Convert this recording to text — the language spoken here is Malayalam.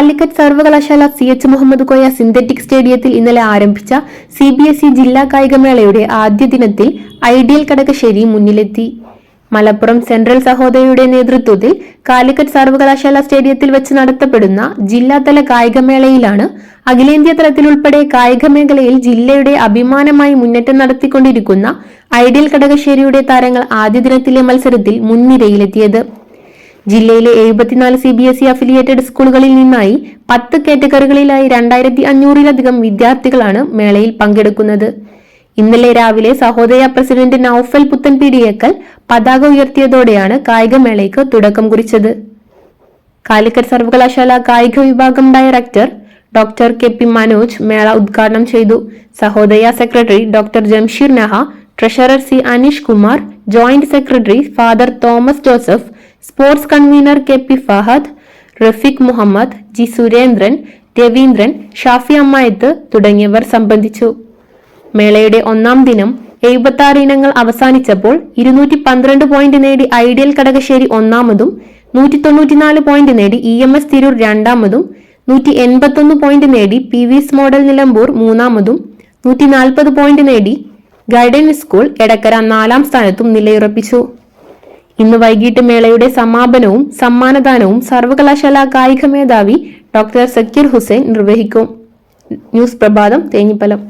കാലിക്കറ്റ് സർവകലാശാല C H Muhammad Koya synthetic സ്റ്റേഡിയത്തിൽ ഇന്നലെ ആരംഭിച്ച സി ബി എസ് ഇ ജില്ലാ കായികമേളയുടെ ആദ്യ ദിനത്തിൽ ഐഡിയൽ കടകശ്ശേരി മുന്നിലെത്തി. മലപ്പുറം സെൻട്രൽ സഹോദരിയുടെ നേതൃത്വത്തിൽ കാലിക്കറ്റ് സർവകലാശാല സ്റ്റേഡിയത്തിൽ വെച്ച് നടത്തപ്പെടുന്ന ജില്ലാതല കായികമേളയിലാണ് അഖിലേന്ത്യാ തലത്തിലുൾപ്പെടെ കായിക മേഖലയിൽ ജില്ലയുടെ അഭിമാനമായി മുന്നേറ്റം നടത്തിക്കൊണ്ടിരിക്കുന്ന ഐഡിയൽ കടകശ്ശേരിയുടെ താരങ്ങൾ ആദ്യ ദിനത്തിലെ മത്സരത്തിൽ മുൻനിരയിലെത്തിയത്. ജില്ലയിലെ എഴുപത്തിനാല് C B S E affiliated സ്കൂളുകളിൽ നിന്നായി പത്ത് കാറ്റഗറികളിലായി രണ്ടായിരത്തി അഞ്ഞൂറിലധികം വിദ്യാർത്ഥികളാണ് മേളയിൽ പങ്കെടുക്കുന്നത്. ഇന്നലെ രാവിലെ സഹോദയ പ്രസിഡന്റ് നൌഫൽ പുത്തൻപീടിയേക്കൽ പതാക ഉയർത്തിയതോടെയാണ് കായികമേളയ്ക്ക് തുടക്കം കുറിച്ചത്. കാലിക്കറ്റ് സർവകലാശാല കായിക വിഭാഗം director doctor K P Manoj മേള ഉദ്ഘാടനം ചെയ്തു. Sahodaya secretary doctor Jamsheer Naha treasurer C Aneesh Kumar joint secretary father Thomas Joseph sports convener K P Fahad Rafeeq Muhammad G Surendran Raveendran Shafi Ammayath തുടങ്ങിയവർ സംബന്ധിച്ചു. മേളയുടെ ഒന്നാം ദിനം എഴുപത്തി ആറ് ഇനങ്ങൾ അവസാനിച്ചപ്പോൾ ഇരുന്നൂറ്റി പന്ത്രണ്ട് പോയിന്റ് നേടി ഐഡിയൽ കടകശ്ശേരി ഒന്നാമതും നൂറ്റി തൊണ്ണൂറ്റിനാല് പോയിന്റ് നേടി ഇ എം എസ് തിരൂർ രണ്ടാമതും നൂറ്റി എൺപത്തൊന്ന് പോയിന്റ് നേടി P V S model Nilambur മൂന്നാമതും നൂറ്റി നാൽപ്പത് പോയിന്റ് നേടി ഗൈഡൻസ് സ്കൂൾ എടക്കര നാലാം സ്ഥാനത്തും നിലയുറപ്പിച്ചു. ഇന്ന് വൈകിട്ട് മേളയുടെ സമാപനവും സമ്മാനദാനവും സർവകലാശാല കായിക മേധാവി ഡോക്ടർ സക്കീർ ഹുസൈൻ നിർവഹിക്കും. ന്യൂസ് പ്രഭാതം തേഞ്ഞിപ്പലം.